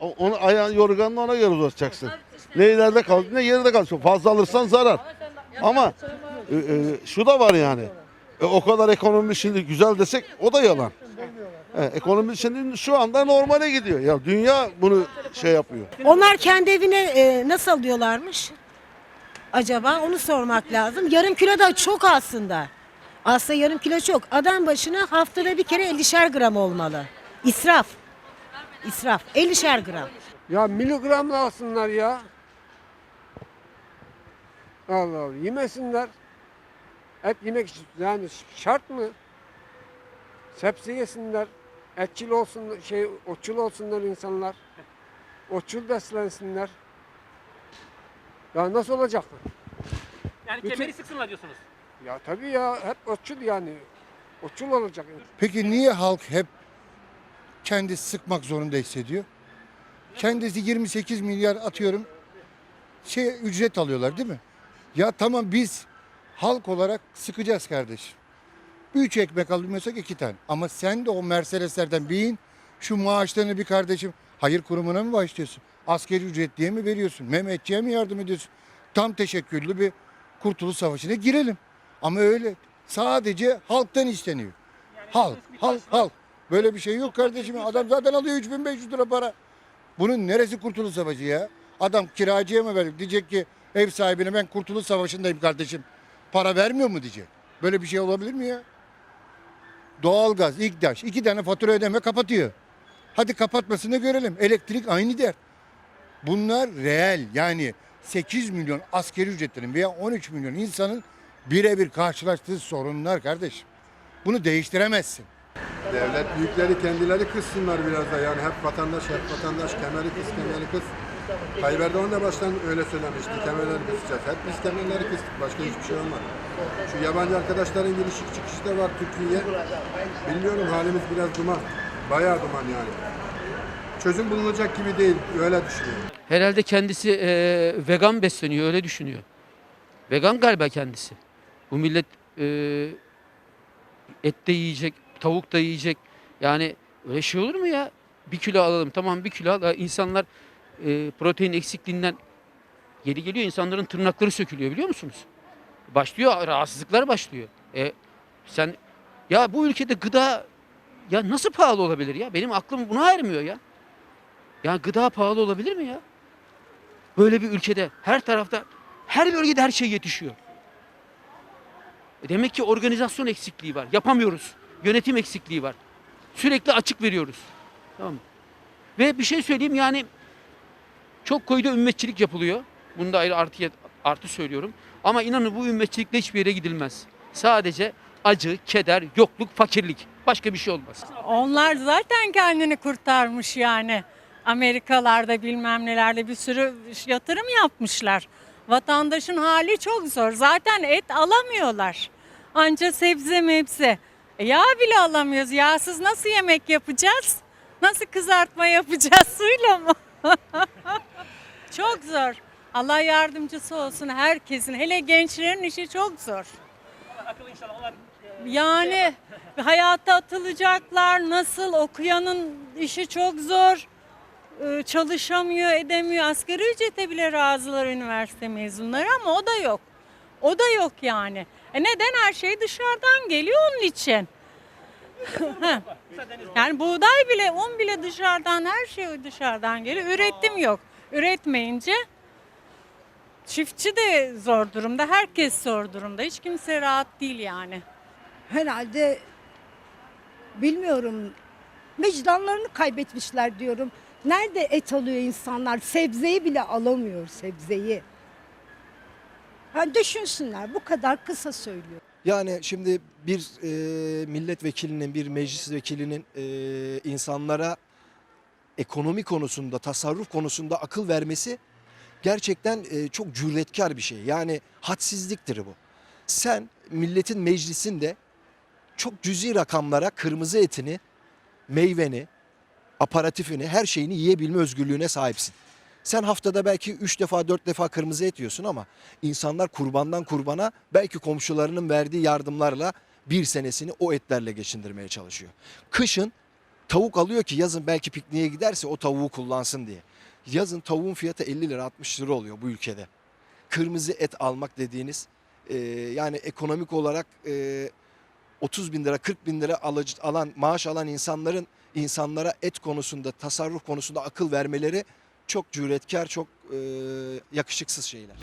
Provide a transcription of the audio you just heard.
o- onu ayağın yorganını ona göre uzatacaksın. Ne ileride kal, ne geride kal. Çok Fazla alırsan zarar. Ama e, e, şu da var yani. E, o kadar ekonomi şimdi güzel desek o da yalan. E, ekonomi şimdi şu anda normale gidiyor. Ya dünya bunu şey yapıyor. Onlar kendi evine e, nasıl alıyorlarmış? Acaba onu sormak lazım. Yarım kilo da çok aslında. Aslında yarım kilo çok. Adam başına haftada bir kere 50'şer gram olmalı. İsraf. İsraf. 50'şer gram. Ya miligramla alsınlar ya. Allah Allah. Yemesinler. Et yemek için yani şart mı? Sebze yesinler. Etçil olsun, şey, otçul olsunlar insanlar. Otçul beslensinler. Ya nasıl olacak? Yani Bütün- kemeri sıksınlar diyorsunuz. Ya tabii ya hep otçul yani. Otçul olacak. Peki niye halk hep kendisi sıkmak zorunda hissediyor? Kendisi 28 milyar atıyorum şey ücret alıyorlar değil mi? Ya tamam biz halk olarak sıkacağız kardeşim. Üç ekmek almıyorsak iki tane. Ama sen de o Mercedeslerden bin şu maaşlarını bir kardeşim hayır kurumuna mı başlıyorsun? Askeri ücret diye mi veriyorsun? Mehmetçiye mi yardım ediyorsun? Tam teşekküllü bir kurtuluş savaşına girelim. Ama öyle sadece halktan isteniyor. Halk, halk, halk. Böyle bir şey yok kardeşim. Adam zaten alıyor 3500 lira para. Bunun neresi kurtuluş savaşı ya? Adam kiracıya mı veriyor? Diyecek ki ev sahibine ben kurtuluş savaşındayım kardeşim. Para vermiyor mu diyecek. Böyle bir şey olabilir mi ya? Doğalgaz, İGDAŞ iki tane fatura ödeme kapatıyor. Hadi kapatmasını görelim. Elektrik aynı der. Bunlar reel yani 8 milyon askeri ücretlerin veya 13 milyon insanın birebir karşılaştığı sorunlar kardeşim. Bunu değiştiremezsin. Devlet büyükleri kendileri kıssınlar biraz da yani hep vatandaş hep vatandaş kemeri kıs kemeri kıs. Tayyip Erdoğan da baştan öyle söylemişti kemerleri kısacağız. Hep biz kemerleri kıstık başka hiçbir şey olmadı. Şu yabancı arkadaşların girişik çıkışı da var Türkiye'ye. Bilmiyorum halimiz biraz duman. Bayağı duman yani. Çözüm bulunacak gibi değil öyle düşünüyorum. Herhalde kendisi e, vegan besleniyor öyle düşünüyor. Vegan galiba kendisi. Bu millet e, et de yiyecek, tavuk da yiyecek. Yani öyle şey olur mu ya? Bir kilo alalım tamam bir kilo al. İnsanlar e, protein eksikliğinden geri geliyor. insanların tırnakları sökülüyor biliyor musunuz? Başlıyor rahatsızlıklar başlıyor. E, sen ya bu ülkede gıda ya nasıl pahalı olabilir ya? Benim aklım buna ermiyor ya. Ya gıda pahalı olabilir mi ya? Böyle bir ülkede her tarafta her bölgede her şey yetişiyor. E Demek ki organizasyon eksikliği var. Yapamıyoruz. Yönetim eksikliği var. Sürekli açık veriyoruz. Tamam mı? Ve bir şey söyleyeyim yani çok koyda ümmetçilik yapılıyor. Bunu da ayrı artı, artı söylüyorum. Ama inanın bu ümmetçilikle hiçbir yere gidilmez. Sadece acı, keder, yokluk, fakirlik. Başka bir şey olmaz. Onlar zaten kendini kurtarmış yani. Amerikalarda bilmem nelerde bir sürü yatırım yapmışlar. Vatandaşın hali çok zor. Zaten et alamıyorlar. Anca sebze mebze. E, yağ bile alamıyoruz. Yağsız nasıl yemek yapacağız? Nasıl kızartma yapacağız suyla mı? çok zor. Allah yardımcısı olsun herkesin. Hele gençlerin işi çok zor. Akıllı inşallah onlar Yani hayata atılacaklar nasıl okuyanın işi çok zor. Ee, Çalışamıyor, edemiyor. Asgari ücrete bile razılar üniversite mezunları ama o da yok. O da yok yani. E neden her şey dışarıdan geliyor onun için? Yani buğday bile, un bile dışarıdan, her şey dışarıdan geliyor. Üretim yok. Üretmeyince çiftçi de zor durumda, herkes zor durumda. Hiç kimse rahat değil yani. herhalde bilmiyorum vicdanlarını kaybetmişler diyorum. Nerede et alıyor insanlar? Sebzeyi bile alamıyor sebzeyi. Ha düşünsünler bu kadar kısa söylüyor. Yani şimdi bir e, milletvekilinin, bir meclis vekilinin e, insanlara ekonomi konusunda, tasarruf konusunda akıl vermesi gerçekten e, çok cüretkar bir şey. Yani hadsizliktir bu. Sen milletin meclisinde çok cüzi rakamlara kırmızı etini, meyveni, aparatifini, her şeyini yiyebilme özgürlüğüne sahipsin. Sen haftada belki 3 defa 4 defa kırmızı et yiyorsun ama insanlar kurbandan kurbana belki komşularının verdiği yardımlarla bir senesini o etlerle geçindirmeye çalışıyor. Kışın tavuk alıyor ki yazın belki pikniğe giderse o tavuğu kullansın diye. Yazın tavuğun fiyatı 50 lira 60 lira oluyor bu ülkede. Kırmızı et almak dediğiniz e, yani ekonomik olarak e, 30 bin lira 40 bin lira alan maaş alan insanların insanlara et konusunda tasarruf konusunda akıl vermeleri çok cüretkar çok e, yakışıksız şeyler.